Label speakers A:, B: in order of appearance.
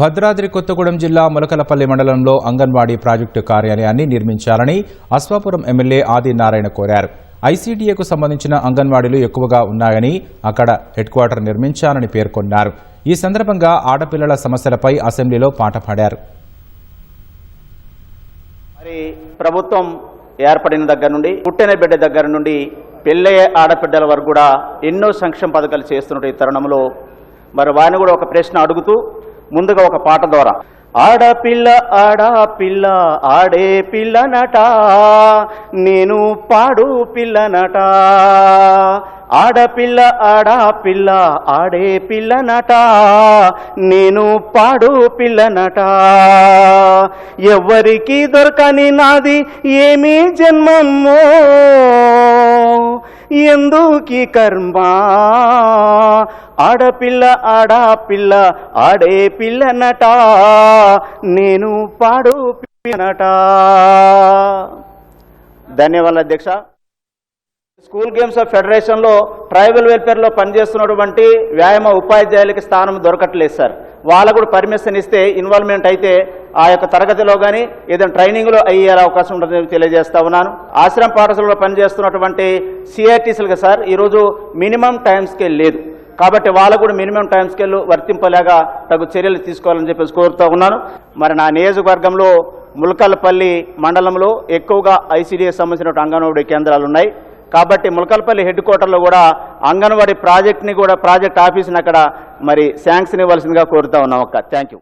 A: భద్రాద్రి కొత్తగూడెం జిల్లా ములకలపల్లి మండలంలో అంగన్వాడీ ప్రాజెక్టు కార్యాలయాన్ని నిర్మించాలని అశ్వాపురం ఎమ్మెల్యే ఆదినారాయణ కోరారు. ఐసీడీఏకు సంబంధించిన అంగన్వాడీలు ఎక్కువగా ఉన్నాయని అక్కడ హెడ్ క్వార్టర్ నిర్మించాలని పేర్కొన్నారు. ఈ సందర్భంగా ఆడపిల్లల సమస్యలపై అసెంబ్లీలో పాట పాడారు.
B: మరి ప్రభుత్వం ఏర్పడిన దగ్గర నుండి పుట్టిన బిడ్డ దగ్గర నుండి పెళ్ళయ్యే ఆడబిడ్డల వరకు కూడా ఎన్నో సంక్షేమ పథకాలు చేస్తున్న ఈ తరుణంలో మరి వారిని కూడా ఒక ప్రశ్న అడుగుతూ ముందుగా ఒక పాట ద్వారా. ఆడపిల్ల ఆడపిల్ల ఆడే పిల్లనట నేను పాడు పిల్లనట ఆడపిల్ల ఆడపిల్ల ఆడే పిల్లనట నేను పాడు పిల్లనట ఎవరికి దొరకని నాది ఏమీ జన్మమ్మో ఎందుకీ కర్మ? ఆడపిల్ల ఆడపిల్ల ఆడే పిల్లనట నేను పాడు పిల్లనట ధన్యవాదాలు అధ్యక్ష. స్కూల్ గేమ్స్ ఆఫ్ ఫెడరేషన్లో ట్రైబల్ వెల్ఫేర్లో పనిచేస్తున్నటువంటి వ్యాయామ ఉపాధ్యాయులకి స్థానం దొరకట్లేదు సార్. వాళ్ళకు కూడా పర్మిషన్ ఇస్తే ఇన్వాల్వ్మెంట్ అయితే ఆ యొక్క తరగతిలో కానీ ఏదైనా ట్రైనింగ్లో అయ్యే అవకాశం ఉంటుందని తెలియజేస్తా ఉన్నాను. ఆశ్రమ పాఠశాలలో పనిచేస్తున్నటువంటి సిఆర్టీసీలుగా సార్ ఈరోజు మినిమం టైం స్కేల్ లేదు. కాబట్టి వాళ్ళకు కూడా మినిమం టైం స్కేల్ వర్తింపలేగా తగు చర్యలు తీసుకోవాలని చెప్పేసి కోరుతూ ఉన్నాను. మరి నా నియోజకవర్గంలో ములకల్పల్లి మండలంలో ఎక్కువగా ఐసీడీఎస్ సంబంధించిన అంగన్వాడీ కేంద్రాలు ఉన్నాయి. కాబట్టి ములకల్పల్లి హెడ్ క్వార్టర్లో కూడా అంగన్వాడీ ప్రాజెక్ట్ని కూడా ప్రాజెక్ట్ ఆఫీస్ని అక్కడ మరి శాంక్షన్ ఇవ్వాల్సిందిగా కోరుతా ఉన్నాం అక్క. Thank you